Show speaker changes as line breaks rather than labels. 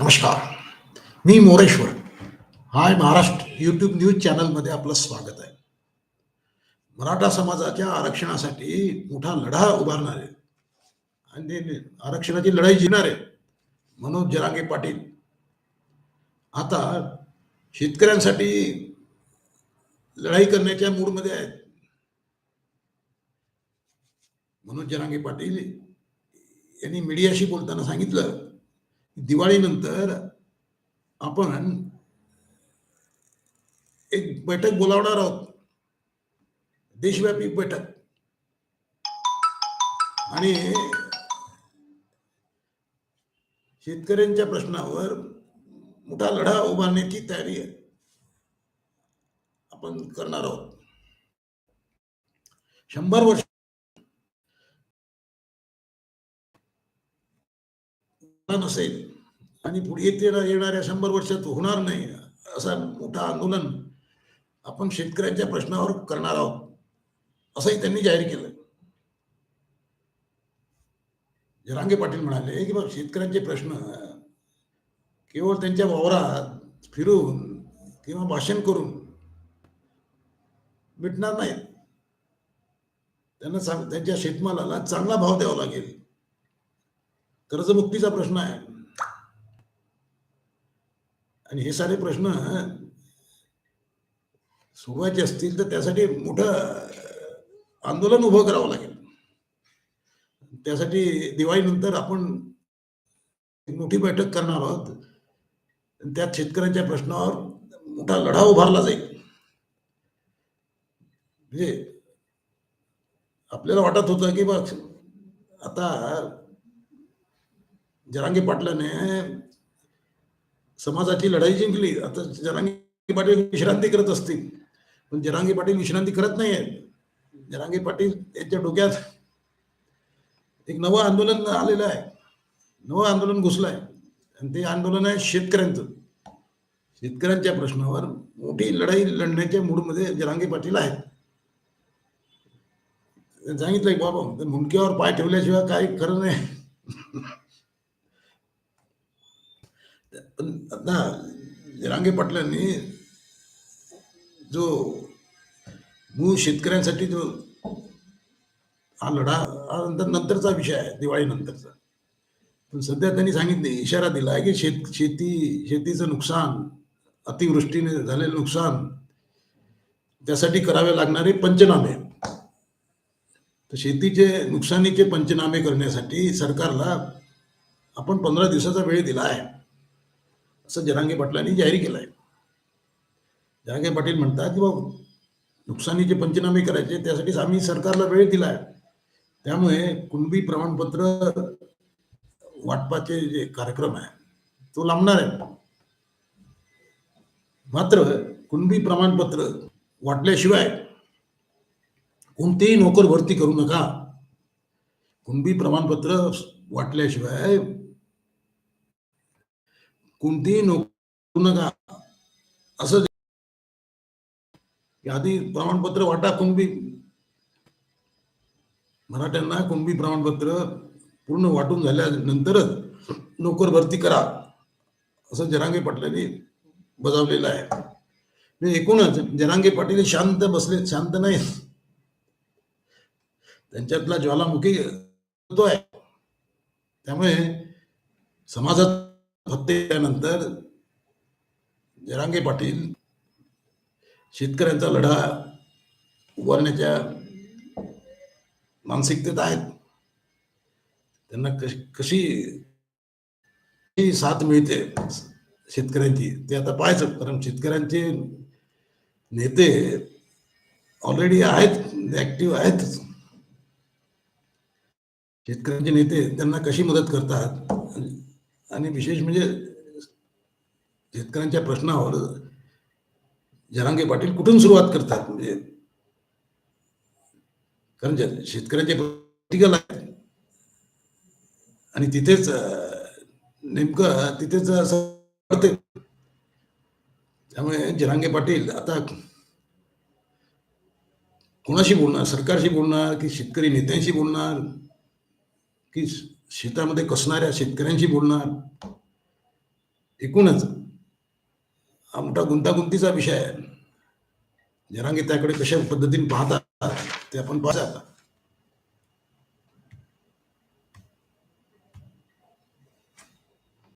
नमस्कार. मी Moreshwar. Hi Maharashtra YouTube news चॅनलमध्ये आपलं स्वागत आहे. मराठा समाजाच्या आरक्षणासाठी मोठा लढा उभारणारे आणि आरक्षणाची लढाई जिंकणारे मनोज जरांगे पाटील. आता शेतकऱ्यांसाठी लढाई करण्याच्या मूडमध्ये आहेत. मनोज जरांगे पाटील यांनी मीडियाशी बोलताना सांगितलं दिवाळीनंतर आपण एक बैठक बोलावणार आहोत. देशव्यापी बैठक. आणि शेतकऱ्यांच्या प्रश्नावर मोठा लढा उभारण्याची तयारी आपण करणार आहोत. शंभर वर्ष नसेल आणि पुढे येणाऱ्या शंभर वर्षात होणार नाही असा मोठा आंदोलन आपण शेतकऱ्यांच्या प्रश्नावर करणार आहोत असंही त्यांनी जाहीर केलं. जरांगे पाटील म्हणाले की बघ शेतकऱ्यांचे प्रश्न केवळ त्यांच्या वावरात फिरून किंवा भाषण करून मिटणार नाहीत. त्यांना सांग त्यांच्या शेतमालाला चांगला भाव द्यावा लागेल. कर्जमुक्तीचा प्रश्न आहे. आणि हे सारे प्रश्न सोडवायचे असतील तर त्यासाठी मोठं आंदोलन उभं करावं लागेल. त्यासाठी दिवाळीनंतर आपण एक मोठी बैठक करणार आहोत. आणि त्यात शेतकऱ्यांच्या प्रश्नावर मोठा लढा उभारला जाईल. म्हणजे आपल्याला वाटत होतं की बघ आता जरांगे पाटलाने समाजाची लढाई जिंकली. आता जरांगे पाटील विश्रांती करत असतील. पण जरांगे पाटील विश्रांती करत नाही आहेत जरांगे पाटील यांच्या डोक्यात एक नवं आंदोलन आलेलं आहे. नवं आंदोलन घुसलं आहे आणि ते आंदोलन आहे शेतकऱ्यांचं. शेतकऱ्यांच्या प्रश्नावर मोठी लढाई लढण्याच्या मूडमध्ये जरांगे पाटील आहेत. सांगितलंय बाबा मुंडक्यावर पाय ठेवल्याशिवाय काही खरं नाही. पण आता रांगे पाटलांनी जो मूळ शेतकऱ्यांसाठी जो हा लढा हा नंतर नंतरचा विषय आहे दिवाळीनंतरचा पण सध्या त्यांनी सांगितले इशारा दिला आहे की शेत शेती शेतीचं नुकसान अतिवृष्टीने झालेलं नुकसान त्यासाठी करावे लागणारे पंचनामे. तर शेतीचे नुकसानीचे पंचनामे करण्यासाठी सरकारला आपण पंधरा दिवसाचा वेळ दिला आहे. असं जरांगे पाटलांनी जाहीर केलं आहे जरांगे पाटील म्हणतात की बाबा नुकसानीचे पंचनामे करायचे त्यासाठी आम्ही सरकारला वेळ दिला आहे त्यामुळे कुणबी प्रमाणपत्र वाटपाचे जे कार्यक्रम आहे तो लांबणार आहे. मात्र कुणबी प्रमाणपत्र वाटल्याशिवाय कोणतेही नोकर भरती करू नका. कुणबी प्रमाणपत्र वाटल्याशिवाय कोणतीही नोकरी नका असं आधी प्रमाणपत्र वाटा कुणबी मराठ्यांना कुणबी प्रमाणपत्र पूर्ण वाटून झाल्यानंतरच नोकर भरती करा असं जरांगे पाटलांनी बजावलेलं आहे. एकूणच जरांगे पाटील शांत बसले शांत नाही त्यांच्यातला ज्वालामुखी होतो आहे. त्यामुळे समाजात हत्येनंतर जरांगे पाटील शेतकऱ्यांचा लढा उभारण्याच्या मानसिकतेत आहेत. त्यांना कशी कशी साथ मिळते शेतकऱ्यांची ते आता पाहायचं. कारण शेतकऱ्यांचे नेते ऑलरेडी आहेत ऍक्टिव्ह आहेत. शेतकऱ्यांचे नेते त्यांना कशी मदत करतात? आणि विशेष म्हणजे शेतकऱ्यांच्या प्रश्नावर जरांगे पाटील कुठून सुरुवात करतात म्हणजे? कारण शेतकऱ्यांचे प्रॅक्टिकल आणि तिथेच नेमकं तिथेच असं त्यामुळे जरांगे पाटील आता कोणाशी बोलणार? सरकारशी बोलणार की शेतकरी नेत्यांशी बोलणार? की शेतामध्ये कसणाऱ्या शेतकऱ्यांशी बोलणार? एकूणच हा मोठा गुंतागुंतीचा विषय आहे. जरांगी त्याकडे कशा पद्धतीने पाहतात ते आपण पाहता